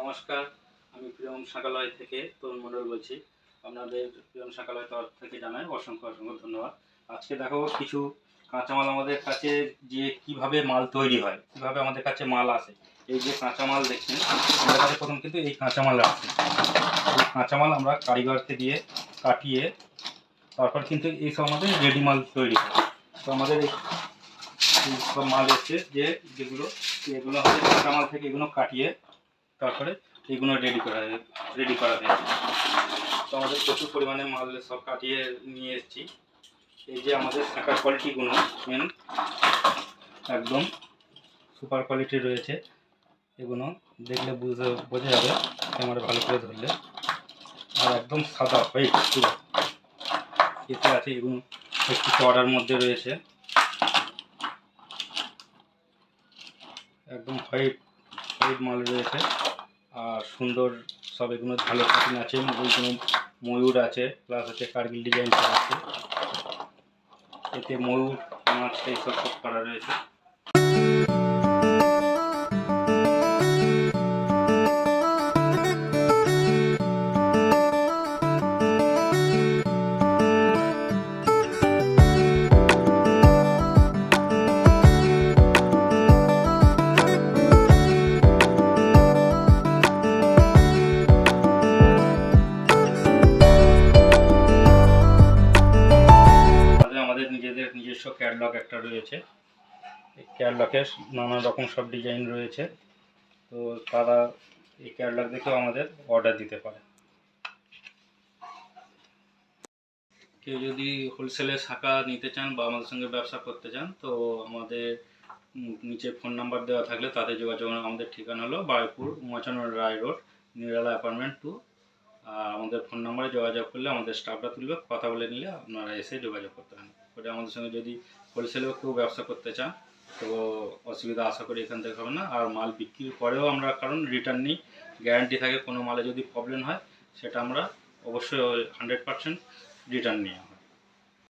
নমস্কার, আমি প্রিয়ম শাকালয় থেকে তরুণ মণ্ডল বলছি। আপনাদের প্রিয়ম শাকালয় তরফ থেকে জানাই অসংখ্য অসংখ্য ধন্যবাদ। আজকে দেখো কিছু কাঁচামাল আমাদের কাছে যে কীভাবে মাল তৈরি হয়, কীভাবে আমাদের কাছে মাল আসে। এই যে কাঁচামাল দেখছেন, আমাদের কাছে প্রথম কিন্তু এই কাঁচামাল আসে এই কাঁচামাল আমরা কারিগরকে দিয়ে কাটিয়ে তারপর কিন্তু এইসব আমাদের রেডি মাল তৈরি হয়। তো আমাদের সব মাল এসছে যে যেগুলো, এগুলো আমাদের কাঁচামাল থেকে এগুলো কাটিয়ে তারপরে এগুলো রেডি করা রেডি করা হয়েছে তো আমাদের প্রচুর পরিমাণে মাল সব কাটিয়ে নিয়ে এসেছি। এই যে আমাদের শাঁখার কোয়ালিটিগুলো মেন একদম সুপার কোয়ালিটি রয়েছে। এগুলো দেখলে বুঝতে বোঝা যাবে ক্যামেরা ভালো করে ধরলে। আর একদম সাদা হোয়াইট পুরো। এতে আছে এগুলো, একটু চড়ার মধ্যে রয়েছে। একদম হোয়াইট হোয়াইট মাল রয়েছে। আর সুন্দর সব এগুলো ভালো কাটিং আছে ওইগুলো ময়ূর আছে প্লাস হচ্ছে কার্গিল ডিজাইন আছে। এতে ময়ূর, মাছ, এইসব সব করা রয়েছে। নিজেদের নিজস্ব ক্যাটলগ একটা রয়েছে। এই ক্যাটলগে নানা রকম সব ডিজাইন রয়েছে। তো তারা এই ক্যাটলগ দেখেও আমাদের অর্ডার দিতে পারে। কেউ যদি হোলসেলে শাখা নিতে চান বা আমাদের সঙ্গে ব্যবসা করতে চান, তো আমাদের নিচে ফোন নাম্বার দেওয়া থাকলে তাদের যোগাযোগ, আমাদের ঠিকানা হলো Baypur Mochan Roy road Nirala apartment two আমাদের ফোন নাম্বারে যোগাযোগ করলে আমাদের স্টাফরা তুলবে, কথা বলে নিলে আপনারা এসে যোগাযোগ করতে পারেন। করে আমাদের সঙ্গে যদি হোলসেলেও কেউ ব্যবসা করতে চান, তো অসুবিধা আশা করি এখান থেকে হবে না। আর মাল বিক্রির পরেও আমরা কারণ রিটার্ন নিই গ্যারান্টি থাকে কোনো মালে যদি প্রবলেম হয়, সেটা আমরা অবশ্যই হান্ড্রেড পার্সেন্ট রিটার্ন নিয়ে